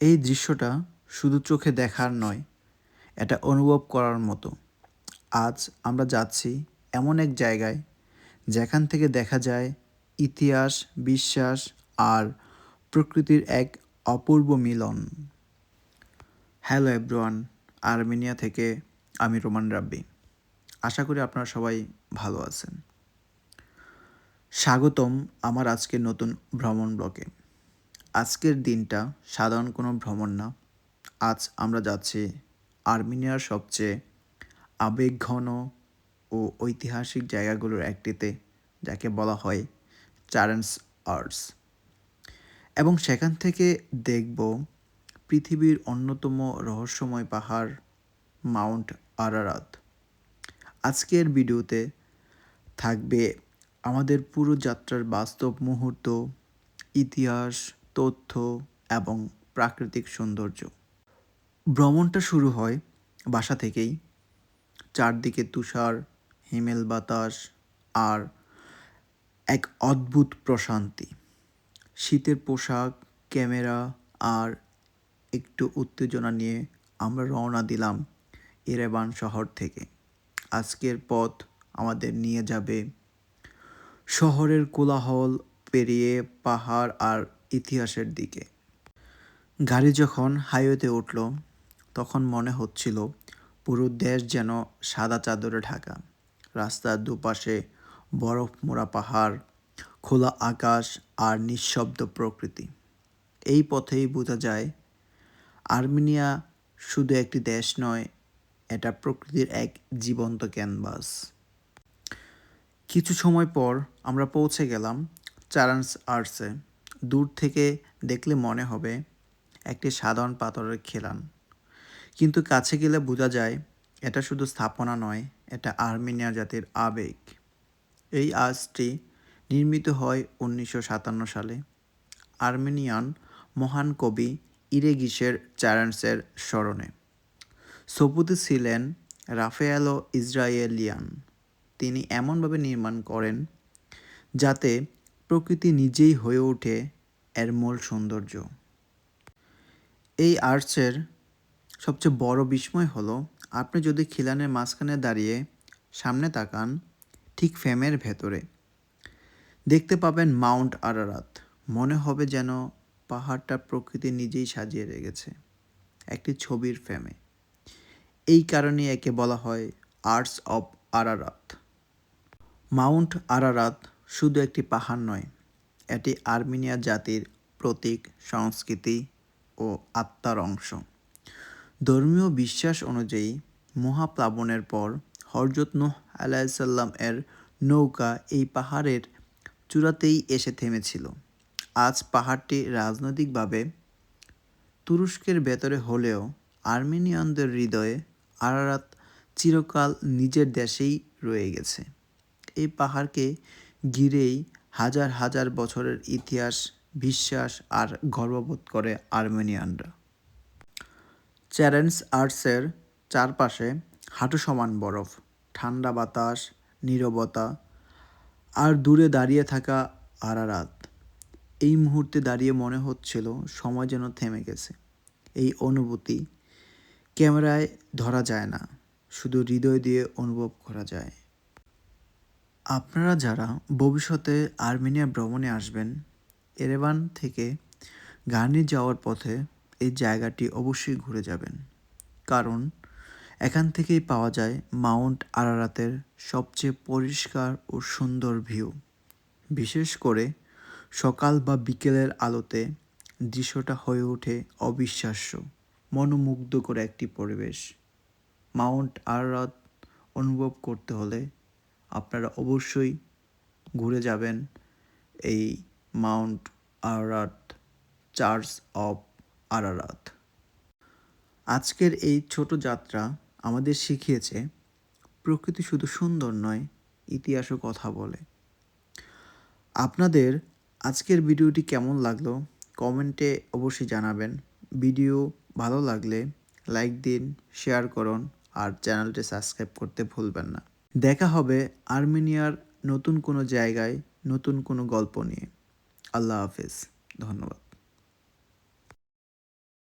এই দৃশ্যটা শুধু চোখে দেখার নয়, এটা অনুভব করার মতো। আজ আমরা যাচ্ছি এমন এক জায়গায়, যেখান থেকে দেখা যায় ইতিহাস, বিশ্বাস আর প্রকৃতির এক অপূর্ব মিলন। হ্যালো এভরিওয়ান, আর্মেনিয়া থেকে আমি রোমান রাব্বি। আশা করি আপনারা সবাই ভালো আছেন। স্বাগতম আমার আজকের নতুন ভ্রমণ ব্লকে আজকের দিনটা সাধারণ কোনো ভ্রমণ না। আজ আমরা যাচ্ছি আর্মেনিয়ার সবচেয়ে আবেগঘন ও ঐতিহাসিক জায়গাগুলোর একটিতে, যাকে বলা হয় চারেন্স আর্টস এবং সেখান থেকে দেখব পৃথিবীর অন্যতম রহস্যময় পাহাড়, মাউন্ট আরারাত। আজকের ভিডিওতে থাকবে আমাদের পুরো যাত্রার বাস্তব মুহূর্ত, ইতিহাস তথ্য এবং প্রাকৃতিক সৌন্দর্য। ভ্রমণটা শুরু হয় বাসা থেকেই। চারদিকে তুষার, হিমেল বাতাস আর এক অদ্ভুত প্রশান্তি। শীতের পোশাক, ক্যামেরা আর একটু উত্তেজনা নিয়ে আমরা রওনা দিলাম ইরেবান শহর থেকে। আজকের পথ আমাদের নিয়ে যাবে শহরের কোলাহল পেরিয়ে পাহাড় আর ইতিহাসের দিকে। গাড়ি যখন হাইওয়েতে উঠল, তখন মনে হচ্ছিল পুরো দেশ যেন সাদা চাদরে ঢাকা। রাস্তার দুপাশে বরফ মোড়া পাহাড়, খোলা আকাশ আর নিঃশব্দ প্রকৃতি। এই পথেই বোঝা যায়, আর্মেনিয়া শুধু একটি দেশ নয়, এটা প্রকৃতির এক জীবন্ত ক্যানভাস। কিছু সময় পর আমরা পৌঁছে গেলাম চারান্স আর্টসে। দূর থেকে দেখলে মনে হবে একটি সাধারণ পাথরের খেলান। কিন্তু কাছে গেলে বোঝা যায়, এটা শুধু স্থাপনা নয়, এটা আর্মেনিয়া জাতির আবেগ। এই আর্চটি নির্মিত হয় উনিশশো সাতান্ন সালে। আর্মেনিয়ান মহান কবি ইরেগিসের চ্যারেন্সের স্মরণে। সবুতে ছিলেন রাফেয়ালো ইসরায়েলিয়ান। তিনি এমনভাবে নির্মাণ করেন যাতে প্রকৃতি নিজেই হয়ে ওঠে এর মূল সৌন্দর্য। এই আর্টসের সবচেয়ে বড় বিস্ময় হলো, আপনি যদি খিলানের মাঝখানে দাঁড়িয়ে সামনে তাকান, ঠিক ফ্যামের ভেতরে, দেখতে পাবেন মাউন্ট আরারাত। মনে হবে যেন পাহাড়টা প্রকৃতি নিজেই সাজিয়ে রেখেছে, একটি ছবির ফ্যামে এই কারণে একে বলা হয় arts of Ararat. Mount Ararat শুধু একটি পাহাড় নয় এটি আর্মেনিয়া জাতির প্রতীক, সংস্কৃতি ও আত্মার অংশ। ধর্মীয় বিশ্বাস অনুযায়ী, মহাপ্লাবনের পর হরজত নোহ আলাইসাল্লাম এর নৌকা এই পাহাড়ের চূড়াতেই এসে থেমেছিল। আজ পাহাড়টি রাজনৈতিকভাবে তুরস্কের ভেতরে হলেও আর্মেনিয়ানদের হৃদয়ে আরারাত চিরকাল নিজের দেশেই রয়ে গেছে। এই পাহাড়কে ঘিরেই হাজার হাজার বছরের ইতিহাস, বিশ্বাস আর গর্ববোধ করে আর্মেনিয়ানরা। চ্যারেন্স আর্টসের চারপাশে হাঁটু সমান বরফ, ঠান্ডা বাতাস, নীরবতা আর দূরে দাঁড়িয়ে থাকা আরারাত। এই মুহূর্তে দাঁড়িয়ে মনে হচ্ছিল সময় যেন থেমে গেছে। এই অনুভূতি ক্যামেরায় ধরা যায় না, শুধু হৃদয় দিয়ে অনুভব করা যায়। আপনারা যারা ভবিষ্যতে আর্মেনিয়া ভ্রমণে আসবেন, এরেবান থেকে গার্নি যাওয়ার পথে এই জায়গাটি অবশ্যই ঘুরে যাবেন। কারণ এখান থেকেই পাওয়া যায় মাউন্ট আরারাতের সবচেয়ে পরিষ্কার ও সুন্দর ভিউ। বিশেষ করে সকাল বা বিকেলের আলোতে দৃশ্যটা হয়ে ওঠে অবিশ্বাস্য মনোমুগ্ধ করে একটি পরিবেশ। মাউন্ট আরারাত অনুভব করতে হলে আপনারা অবশ্যই ঘুরে যাবেন এই mount Ararat, church of Ararat. আজকের এই ছোট যাত্রা আমাদের শিখিয়েছে, প্রকৃতি শুধু সুন্দর নয়, ইতিহাসও কথা বলে। আপনাদের আজকের ভিডিওটি কেমন লাগল, কমেন্টে অবশ্যই জানাবেন। ভিডিও ভালো লাগলে লাইক দিন, শেয়ার করুন, আর চ্যানেলটি সাবস্ক্রাইব করতে ভুলবেন না। দেখা হবে আর্মেনিয়ার নতুন কোনো জায়গায় নতুন কোনো গল্প নিয়ে। আল্লাহ হাফেজ। ধন্যবাদ।